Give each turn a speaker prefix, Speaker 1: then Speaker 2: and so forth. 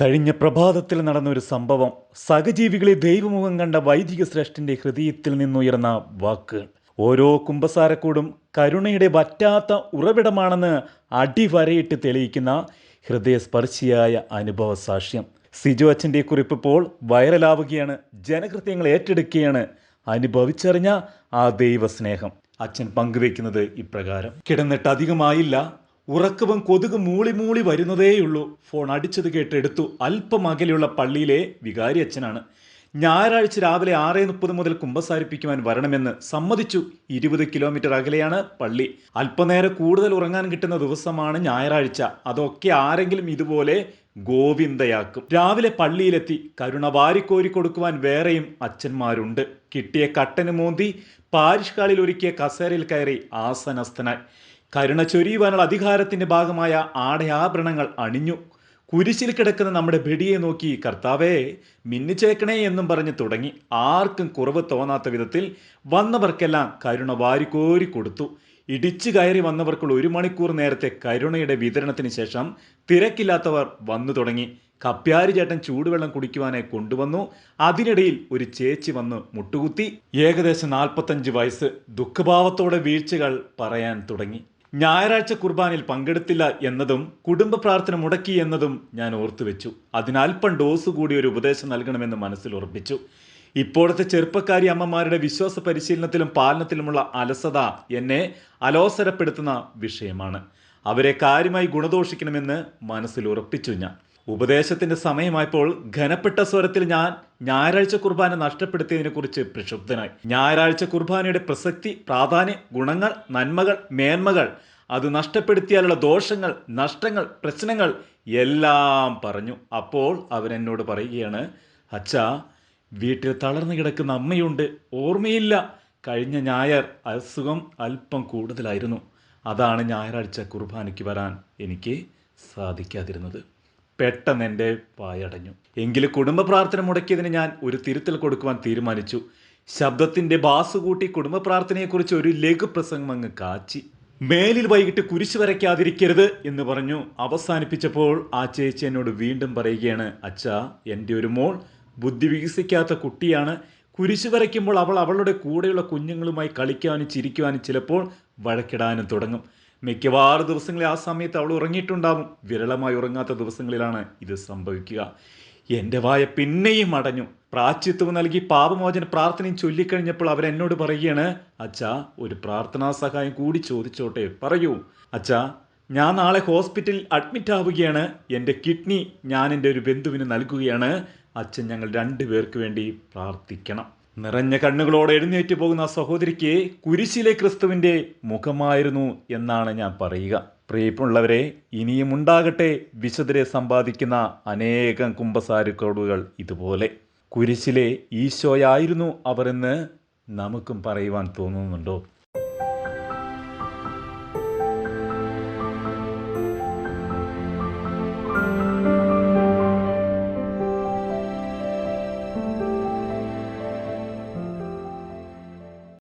Speaker 1: കഴിഞ്ഞ പ്രഭാതത്തിൽ നടന്ന ഒരു സംഭവം സഹജീവികളെ ദൈവമുഖം കണ്ട വൈദിക ശ്രേഷ്ഠന്റെ ഹൃദയത്തിൽ നിന്നുയർന്ന വാക്കുകൾ ഓരോ കുംഭസാരക്കൂടും കരുണയുടെ വറ്റാത്ത ഉറവിടമാണെന്ന് അടിവരയിട്ട് തെളിയിക്കുന്ന ഹൃദയസ്പർശിയായ അനുഭവ സാക്ഷ്യം. സിജു അച്ഛന്റെ കുറിപ്പ് ഇപ്പോൾ വൈറലാവുകയാണ് ജനകൃത്യങ്ങൾ ഏറ്റെടുക്കുകയാണ് അനുഭവിച്ചറിഞ്ഞ ആ ദൈവസ്നേഹം. അച്ഛൻ പങ്കുവെക്കുന്നത് ഇപ്രകാരം. കിടന്നിട്ട് അധികമായില്ല ഉറക്കവും കൊതുക് മൂളി മൂളി വരുന്നതേയുള്ളൂ. ഫോൺ അടിച്ചത് കേട്ട് എടുത്തു. അല്പം അകലെയുള്ള പള്ളിയിലെ വികാരി അച്ഛനാണ്. ഞായറാഴ്ച രാവിലെ ആറ് മുപ്പത് മുതൽ കുമ്പസാരിപ്പിക്കുവാൻ വരണമെന്ന് സമ്മതിച്ചു. ഇരുപത് കിലോമീറ്റർ അകലെയാണ് പള്ളി. അല്പനേരം കൂടുതൽ ഉറങ്ങാൻ കിട്ടുന്ന ദിവസമാണ് ഞായറാഴ്ച. അതൊക്കെ ആരെങ്കിലും ഇതുപോലെ ഗോവിന്ദയാക്കും. രാവിലെ പള്ളിയിലെത്തി കരുണ വാരിക്കോരി കൊടുക്കുവാൻ വേറെയും അച്ഛന്മാരുണ്ട്. കിട്ടിയ കട്ടന് മോന്തി പാരിഷ് ഹാളിൽ ഒരുക്കിയ കസേരയിൽ കയറി ആസനസ്ഥനായി. കരുണ ചൊരിയുവാനുള്ള അധികാരത്തിന്റെ ഭാഗമായ ആടയാഭരണങ്ങൾ അണിഞ്ഞു. കുരിശിൽ കിടക്കുന്ന നമ്മുടെ ബെടിയെ നോക്കി കർത്താവേ മിന്നിച്ചേക്കണേ എന്നും പറഞ്ഞ് തുടങ്ങി. ആർക്കും കുറവ് തോന്നാത്ത വിധത്തിൽ വന്നവർക്കെല്ലാം കരുണ വാരിക്കോരി കൊടുത്തു. ഇടിച്ചു കയറി വന്നവർക്കുള്ള ഒരു മണിക്കൂർ നേരത്തെ കരുണയുടെ വിതരണത്തിന് ശേഷം തിരക്കില്ലാത്തവർ വന്നു തുടങ്ങി. കപ്പ്യാരി ചേട്ടൻ ചൂടുവെള്ളം കുടിക്കുവാനായി കൊണ്ടുവന്നു. അതിനിടയിൽ ഒരു ചേച്ചി വന്ന് മുട്ടുകുത്തി. ഏകദേശം നാൽപ്പത്തഞ്ച് വയസ്സ്. ദുഃഖഭാവത്തോടെ വീഴ്ചകൾ പറയാൻ തുടങ്ങി. ഞായറാഴ്ച കുർബാനിൽ പങ്കെടുത്തില്ല എന്നതും കുടുംബ പ്രാർത്ഥന മുടക്കി എന്നതും ഞാൻ ഓർത്തുവെച്ചു. അതിനൽപ്പം ഡോസ് കൂടി ഒരു ഉപദേശം നൽകണമെന്ന് മനസ്സിൽ ഉറപ്പിച്ചു. ഇപ്പോഴത്തെ ചെറുപ്പക്കാരി അമ്മമാരുടെ വിശ്വാസ പരിശീലനത്തിലും പാലനത്തിലുമുള്ള അലസത എന്നെ അലോസരപ്പെടുത്തുന്ന വിഷയമാണ്. അവരെ കാര്യമായി ഗുണദോഷിക്കണമെന്ന് മനസ്സിൽ ഉറപ്പിച്ചു ഞാൻ. ഉപദേശത്തിന്റെ സമയമായപ്പോൾ ഘനപ്പെട്ട സ്വരത്തിൽ ഞാൻ ഞായറാഴ്ച കുർബാന നഷ്ടപ്പെടുത്തിയതിനെക്കുറിച്ച് പ്രക്ഷുബ്ധനായി. ഞായറാഴ്ച കുർബാനയുടെ പ്രസക്തി പ്രാധാന്യം ഗുണങ്ങൾ നന്മകൾ മേന്മകൾ അത് നഷ്ടപ്പെടുത്തിയാലുള്ള ദോഷങ്ങൾ നഷ്ടങ്ങൾ പ്രശ്നങ്ങൾ എല്ലാം പറഞ്ഞു. അപ്പോൾ അവരെന്നോട് പറയുകയാണ് അച്ഛാ വീട്ടിൽ തളർന്നു കിടക്കുന്ന അമ്മയുണ്ട്. ഓർമ്മയില്ല. കഴിഞ്ഞ ഞായർ അസുഖം അല്പം കൂടുതലായിരുന്നു. അതാണ് ഞായറാഴ്ച കുർബാനയ്ക്ക് വരാൻ എനിക്ക് സാധിക്കാതിരുന്നത്. പെട്ടെന്ന് എന്റെ വായടഞ്ഞു എങ്കിലും കുടുംബ പ്രാർത്ഥന മുടക്കിയതിന് ഞാൻ ഒരു തിരുത്തൽ കൊടുക്കുവാൻ തീരുമാനിച്ചു. ശബ്ദത്തിന്റെ ബാസ് കൂട്ടി കുടുംബ പ്രാർത്ഥനയെക്കുറിച്ച് ഒരു ലഘു പ്രസംഗം അങ്ങ് കാച്ചി. മേലിൽ വൈകിട്ട് കുരിശ് വരയ്ക്കാതിരിക്കരുത് എന്ന് പറഞ്ഞു. അവസാനിപ്പിച്ചപ്പോൾ ആ ചേച്ചി എന്നോട് വീണ്ടും പറയുകയാണ് അച്ഛാ എന്റെ ഒരു മോൾ ബുദ്ധി വികസിക്കാത്ത കുട്ടിയാണ്. കുരിശ് വരയ്ക്കുമ്പോൾ അവൾ അവളുടെ കൂടെയുള്ള കുഞ്ഞുങ്ങളുമായി കളിക്കാനും ചിരിക്കുവാനും ചിലപ്പോൾ വഴക്കിടാനും തുടങ്ങും. മിക്കവാറും ദിവസങ്ങളിൽ ആ സമയത്ത് അവൾ ഉറങ്ങിയിട്ടുണ്ടാവും. വിരളമായി ഉറങ്ങാത്ത ദിവസങ്ങളിലാണ് ഇത് സംഭവിക്കുക. എന്റെ വായ പിന്നെയും അടഞ്ഞു. പ്രാച്യത്വം നൽകി പാപമോചന പ്രാർത്ഥനയും ചൊല്ലിക്കഴിഞ്ഞപ്പോൾ അവരെന്നോട് പറയുകയാണ് അച്ഛാ ഒരു പ്രാർത്ഥനാ സഹായം കൂടി ചോദിച്ചോട്ടെ. പറയൂ. അച്ഛാ ഞാൻ നാളെ ഹോസ്പിറ്റലിൽ അഡ്മിറ്റ് ആവുകയാണ്. എന്റെ കിഡ്നി ഞാൻ എന്റെ ഒരു ബന്ധുവിന് നൽകുകയാണ്. അച്ഛൻ ഞങ്ങൾ രണ്ടുപേർക്ക് വേണ്ടി പ്രാർത്ഥിക്കണം. നിറഞ്ഞ കണ്ണുകളോടെ എഴുന്നേറ്റ് പോകുന്ന സഹോദരിക്ക് കുരിശിലെ ക്രിസ്തുവിന്റെ മുഖമായിരുന്നു എന്നാണ് ഞാൻ പറയുക. പ്രിയപ്പുള്ളവരെ ഇനിയും ഉണ്ടാകട്ടെ വിശുദ്ധരെ സമ്പാദിക്കുന്ന അനേകം കുംഭസാരക്കോടുകൾ ഇതുപോലെ. കുരിശിലെ ഈശോയായിരുന്നു അവർ എന്ന് നമുക്കും പറയുവാൻ തോന്നുന്നുണ്ടോ?